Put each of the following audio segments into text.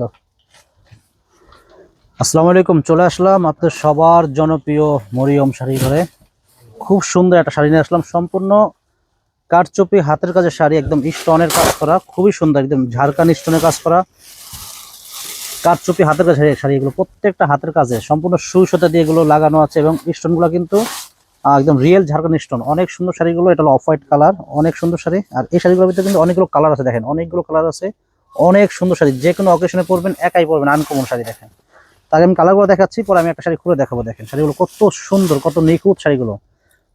দাও আসসালামু আলাইকুম, চলে আসলাম আপনাদের সবার জনপ্রিয় মরিয়ম শাড়ি ঘরে। খুব সুন্দর একটা শাড়ি নিয়ে আসলাম, সম্পূর্ণ কাঠচুপি হাতের কাজের শাড়ি, একদম স্টোনের কাজ করা, খুবই সুন্দর, একদম ঝাড়খান স্টোনের কাজ করা। কাঠচুপি হাতের কাছে শাড়ি এগুলো প্রত্যেকটা হাতের কাজে, সম্পূর্ণ সুই দিয়ে এগুলো লাগানো আছে এবং স্টোনগুলো কিন্তু একদম রিয়েল ঝাড়খান স্টোন। অনেক সুন্দর শাড়িগুলো, এটা হলো অফ হোয়াইট কালার, অনেক সুন্দর শাড়ি। আর এই শাড়িগুলোর ভিতরে কিন্তু অনেকগুলো কালার আছে, দেখেন, অনেকগুলো কালার আছে। অনেক সুন্দর শাড়ি, যে কোনো অকেশনে পরবেন, একাই পরবেন আনকমন শাড়ি দেখেন। তাকে আমি কালারগুলো দেখাচ্ছি, পরে আমি একটা শাড়ি খুলে দেখাবো, দেখেন। শাড়িগুলো কত সুন্দর, কত নিখুঁত শাড়িগুলো।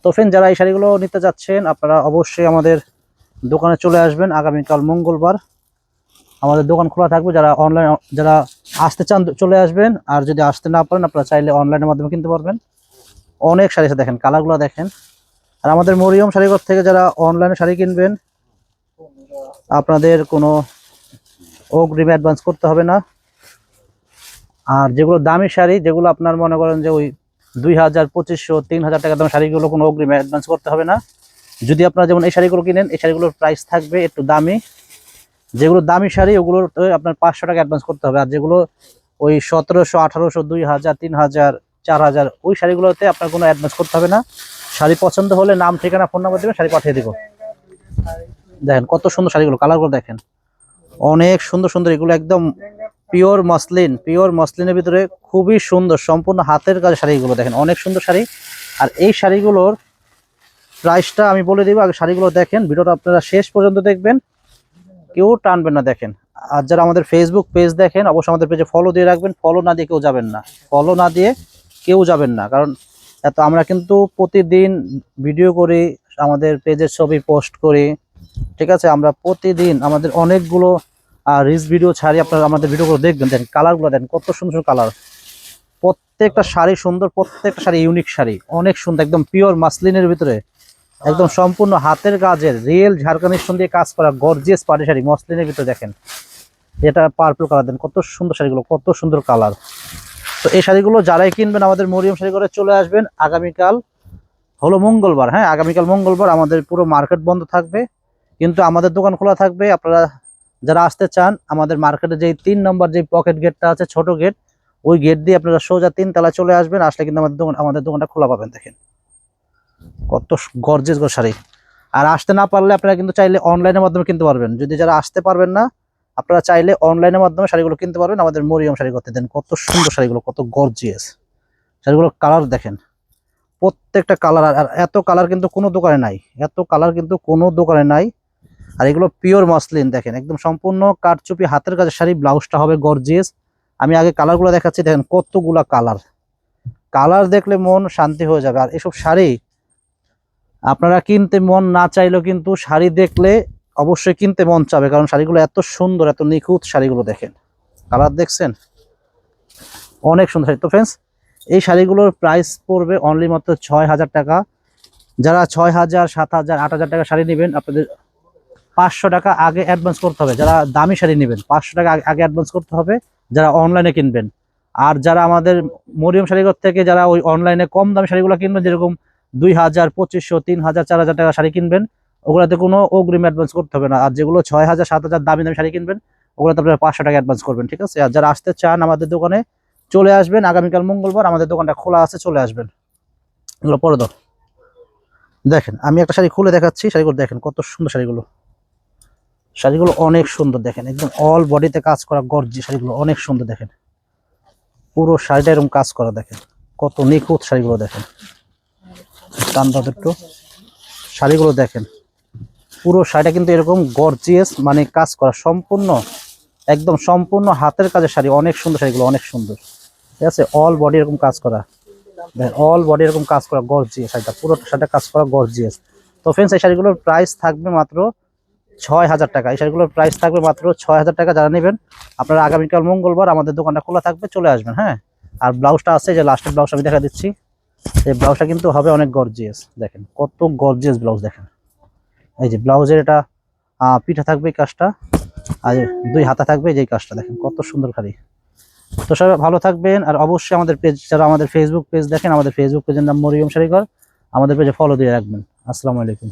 তো ফ্রেন্ড যারা এই শাড়িগুলো নিতে যাচ্ছেন, আপনারা অবশ্যই আমাদের দোকানে চলে আসবেন। আগামীকাল মঙ্গলবার আমাদের দোকান খোলা থাকবে। যারা অনলাইন যারা আসতে চান, চলে আসবেন। আর যদি আসতে না পারেন, আপনারা চাইলে অনলাইনের মাধ্যমে কিনতে পারবেন। অনেক শাড়ি দেখেন কালারগুলো দেখেন। আর আমাদের মরিয়ম শাড়িঘর থেকে যারা অনলাইনে শাড়ি কিনবেন, আপনাদের কোনো অগ্রিম অ্যাডভান্স করতে হবে না। আর যেগুলো দামি শাড়ি, যেগুলো আপনার মনে করেন যে ওই দুই হাজার, পঁচিশশো, তিন হাজার টাকা দামের শাড়িগুলো কোনো অগ্রিম অ্যাডভান্স করতে হবে না। যদি আপনারা যেমন এই শাড়িগুলো কিনেন, এই শাড়িগুলোর প্রাইস থাকবে একটু দামি। যেগুলো দামি শাড়ি ওগুলোর আপনার পাঁচশো টাকা অ্যাডভান্স করতে হবে। আর যেগুলো ওই সতেরোশো, আঠারোশো, দুই হাজার, তিন হাজার, চার হাজার, ওই শাড়িগুলোতে আপনার কোনো অ্যাডভান্স করতে হবে না। শাড়ি পছন্দ হলে নাম, ঠিকানা ফোন নাম্বার দেবেন, শাড়ি পাঠিয়ে দেবো। দেখেন কত সুন্দর শাড়িগুলো কালারগুলো দেখেন। অনেক সুন্দর সুন্দর, এগুলো একদম পিওর মসলিন পিওর মসলিনের ভিতরে খুবই সুন্দর, সম্পূর্ণ হাতের কাজ শাড়িগুলো দেখেন, অনেক সুন্দর শাড়ি। আর এই শাড়িগুলোর প্রাইসটা আমি বলে দিব, আগে শাড়িগুলো দেখেন, ভিডিওটা আপনারা শেষ পর্যন্ত দেখবেন। কেউ টানবেন না, দেখেন। আর যারা আমাদের ফেসবুক পেজ দেখেন, অবশ্যই আমাদের পেজে ফলো দিয়ে রাখবেন ফলো না দিয়ে কেউ যাবেন না। ফলো না দিয়ে কেউ যাবেন না, কারণ এত আমরা কিন্তু প্রতিদিন ভিডিও করি, আমাদের পেজের ছবি পোস্ট করি ঠিক আছে? আমরা প্রতিদিন আমাদের অনেকগুলো রিলস ভিডিও ছাড়ি, আপনারা আমাদের ভিডিওগুলো দেখবেন। দেখেন কালারগুলো দেখেন, কত সুন্দর সুন্দর কালার প্রত্যেকটা শাড়ি সুন্দর, প্রত্যেকটা শাড়ি ইউনিক শাড়ি। অনেক সুন্দর, একদম পিওর মাসলিনের ভিতরে। একদম সম্পূর্ণ হাতের কাজের রিয়েল ঝাড়খান্ড স্টোন দিয়ে কাজ করা গর্জিয়াস পাটি শাড়ি মসলিনের ভিতরে দেখেন। এটা পার্পল কালার দেন কত সুন্দর শাড়িগুলো, কত সুন্দর কালার তো এই শাড়িগুলো যারাই কিনবেন আমাদের মরিয়ম শাড়ি করে চলে আসবেন। আগামীকাল হলো মঙ্গলবার হ্যাঁ? আগামীকাল মঙ্গলবার আমাদের পুরো মার্কেট বন্ধ থাকবে। কিন্তু আমাদের দোকান খোলা থাকবে, আপনারা যারা আসতে চান, আমাদের মার্কেটে যেই তিন নম্বর যে পকেট গেটটা আছে, ছোট গেট ওই গেট দিয়ে আপনারা সোজা তিন তলা চলে আসবেন, আসলে কিন্তু আমাদের দোকান, আমাদের দোকানটা খোলা পাবেন, দেখেন। কত গর্জেস গো শাড়ি। আর আসতে না পারলে আপনারা কিন্তু চাইলে অনলাইনের মাধ্যমে কিনতে পারবেন। যদি যারা আসতে পারবেন না, আপনারা চাইলে অনলাইনের মাধ্যমে শাড়িগুলো কিনতে পারবেন, আমাদের মরিয়ম শাড়ি করতে দেন। কত সুন্দর শাড়িগুলো, কত গর্জিয়াস শাড়িগুলোর কালার দেখেন। প্রত্যেকটা কালার আর এত কালার কিন্তু কোনো দোকানে নাই। এত কালার কিন্তু কোনো দোকানে নাই। আর এগুলো পিওর মসলিন দেখেন, একদম সম্পূর্ণ কাঠচুপি হাতের কাছে শাড়ি, ব্লাউজটা হবে গর্জিয়াস আমি আগে কালারগুলো দেখাচ্ছি, দেখেন কতগুলা কালার কালার দেখলে মন শান্তি হয়ে যাবে। আর এসব শাড়ি আপনারা কিনতে মন না চাইলেও কিন্তু শাড়ি দেখলে অবশ্যই কিনতে মন চাবে, কারণ শাড়িগুলো এত সুন্দর, এত নিখুঁত শাড়িগুলো দেখেন। কালার দেখছেন? অনেক সুন্দর শাড়ি। তো ফ্রেন্ডস এই শাড়িগুলোর প্রাইস পড়বে অনলি মাত্র ছয় হাজার টাকা। যারা ছয় হাজার, সাত হাজার, আট হাজার টাকা শাড়ি নেবেন, আপনাদের পাঁচশো টাকা আগে অ্যাডভান্স করতে হবে। যারা দামি শাড়ি নেবেন, পাঁচশো টাকা আগে- অ্যাডভান্স করতে হবে, যারা অনলাইনে কিনবেন। আর যারা আমাদের মরিয়ম শাড়িঘর থেকে যারা ওই অনলাইনে কম দামি শাড়িগুলো কিনবেন, যেরকম দুই হাজার, পঁচিশশো, তিন হাজার, চার হাজার টাকা শাড়ি কিনবেন, ওগুলোতে কোনো অগ্রিম অ্যাডভান্স করতে হবে না। আর যেগুলো ছয় হাজার, সাত হাজার দামি দামি শাড়ি কিনবেন, ওগুলোতে আপনারা পাঁচশো টাকা অ্যাডভান্স করবেন, ঠিক আছে? আর যারা আসতে চান আমাদের দোকানে, চলে আসবেন। আগামীকাল মঙ্গলবার আমাদের দোকানটা খোলা আছে, চলে আসবেন। এগুলো পরে দাও। দেখেন, আমি একটা শাড়ি খুলে দেখাচ্ছি, শাড়িগুলো দেখেন কত সুন্দর শাড়িগুলো। শাড়িগুলো অনেক সুন্দর দেখেন, একদম অল বডিতে কাজ করা গর্জি শাড়িগুলো অনেক সুন্দর দেখেন। পুরো শাড়িটা এরকম কাজ করা দেখেন, কত নিখুঁত শাড়িগুলো দেখেন। টান দাও তো একটু শাড়িগুলো দেখেন, পুরো শাড়িটা কিন্তু এরকম গর্জিয়াস মানে কাজ করা সম্পূর্ণ, একদম সম্পূর্ণ হাতের কাজের শাড়ি, অনেক সুন্দর শাড়িগুলো, অনেক সুন্দর। ঠিক আছে? অল বডি এরকম কাজ করা, দেখেন অল বডি এরকম কাজ করা গর্জিয়াস শাড়িটা, পুরো শাড়িটা কাজ করা গর্জিয়াস তো ফ্রেন্ডস এই শাড়িগুলোর প্রাইস থাকবে মাত্র ছয় হাজার টাকা। এই শাড়িগুলোর প্রাইস থাকবে মাত্র ছয় হাজার টাকা, যারা নেবেন, আপনারা আগামীকাল মঙ্গলবার আমাদের দোকানটা খোলা থাকবে, চলে আসবেন হ্যাঁ? আর ব্লাউজটা আছে যে লাস্টের ব্লাউজ আমি দেখা দিচ্ছি। এই ব্লাউজটা কিন্তু হবে অনেক গর্জিয়াস দেখেন, কত গর্জিয়াস ব্লাউজ, দেখেন। এই যে ব্লাউজের এটা পিঠা থাকবে এই কাজটা, আর দুই হাতা থাকবে যে কাজটা, দেখেন, কত সুন্দর খালি তো সবাই ভালো থাকবেন, আর অবশ্যই আমাদের পেজ যারা আমাদের ফেসবুক পেজ দেখেন, আমাদের ফেসবুক পেজের নাম মরিয়ম শাড়িঘর, আমাদের পেজে ফলো দিয়ে রাখবেন। আসসালামু আলাইকুম।